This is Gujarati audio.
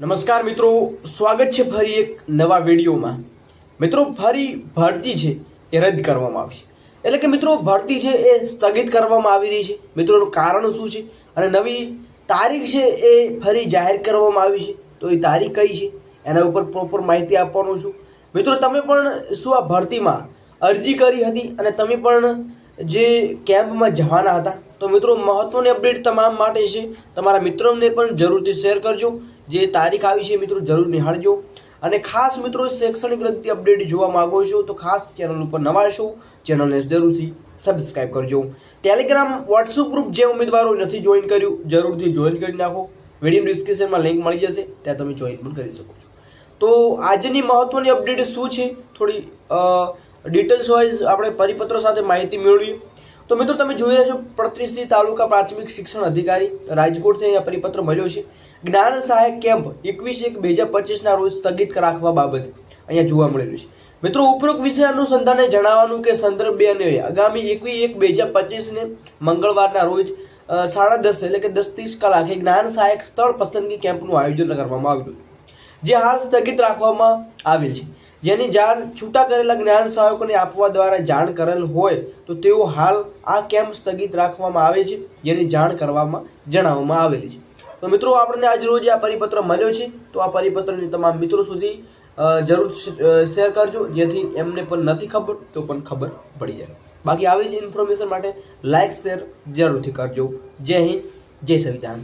નમસ્કાર મિત્રો, સ્વાગત છે ફરી એક નવા વિડીયોમાં. મિત્રો, ફરી ભરતી છે એ રદ કરવામાં આવશે એટલે કે મિત્રો, ભરતી છે એ સ્થગિત કરવામાં આવી રહી છે. મિત્રોનું કારણ શું છે? અને નવી તારીખ છે એ ફરી જાહેર કરવામાં આવી છે. તો એ તારીખ કઈ છે? એના ઉપર પ્રોપર માહિતી આપવાનું છું. મિત્રો, તમે પણ શું આ ભરતીમાં અરજી કરી હતી? અને તમે પણ જે કેમ્પમાં જવાના હતા? તો મિત્રો, મહત્વની અપડેટ તમામ માટે છે. તમારા મિત્રોને પણ જરૂરથી શેર કરજો. જે તારીખ આવી છે મિત્રો જરૂર નિહાળજો. અને ખાસ મિત્રો શૈક્ષણિક લગતી અપડેટ જોવા માગો છો તો ખાસ ચેનલ ઉપર નવા છો ચેનલને જરૂરથી સબસ્ક્રાઇબ કરજો. ટેલિગ્રામ વોટ્સઅપ ગ્રુપ જે ઉમેદવારો નથી જોઈન કર્યું, જરૂરથી જોઈન કરી નાખો. વીડિયો ડિસ્ક્રિપ્શનમાં લિંક મળી જશે, ત્યાં તમે જોઈન પણ કરી શકો છો. તો આજની મહત્વની અપડેટ શું છે? થોડી ડિટેલ્સ વાઇઝ આપણે પરિપત્ર સાથે માહિતી મેળવીએ. તો મિત્રો તમે જોઈ રહ્યા છો પડત્રીસથી તાલુકા પ્રાથમિક શિક્ષણ અધિકારી. રાજકોટથી અહીંયા પરિપત્ર મળ્યો છે. જ્ઞાન સહાયક કેમ્પ એકવીસ એક બે હજાર પચીસના રોજ સ્થગિત રાખવા બાબતે અહીંયા જોવા મળેલું છે. મિત્રો ઉપરોક્ત વિષય અનુસંધાને જણાવવાનું કે સંદર્ભ બે અને આગામી એકવીસ એક બે હજાર પચીસને મંગળવારના રોજ સાડા દસ એટલે કે દસ ત્રીસ કલાકે જ્ઞાન સહાયક સ્થળ પસંદગી કેમ્પનું આયોજન કરવામાં આવ્યું જે હાલ સ્થગિત રાખવામાં આવેલ છે. જેની જાણ છૂટા કરેલા જ્ઞાન સહાયકોને આપવા દ્વારા જાણ કરેલ હોય તો તેઓ હાલ આ કેમ્પ સ્થગિત રાખવામાં આવે છે, જેની જાણ કરવામાં જણાવવામાં આવેલી છે. તો મિત્રો, આપણને આજ રોજ આ પરિપત્ર મળ્યો છે. તો આ પરિપત્રને તમામ મિત્રો સુધી જરૂર શેર કરજો, જેથી એમને પણ નથી ખબર, તો પણ ખબર પડી જાય. બાકી આવી જ ઇન્ફોર્મેશન માટે લાઇક શેર જરૂરથી કરજો. જય હિન્દ, જય સંવિધાન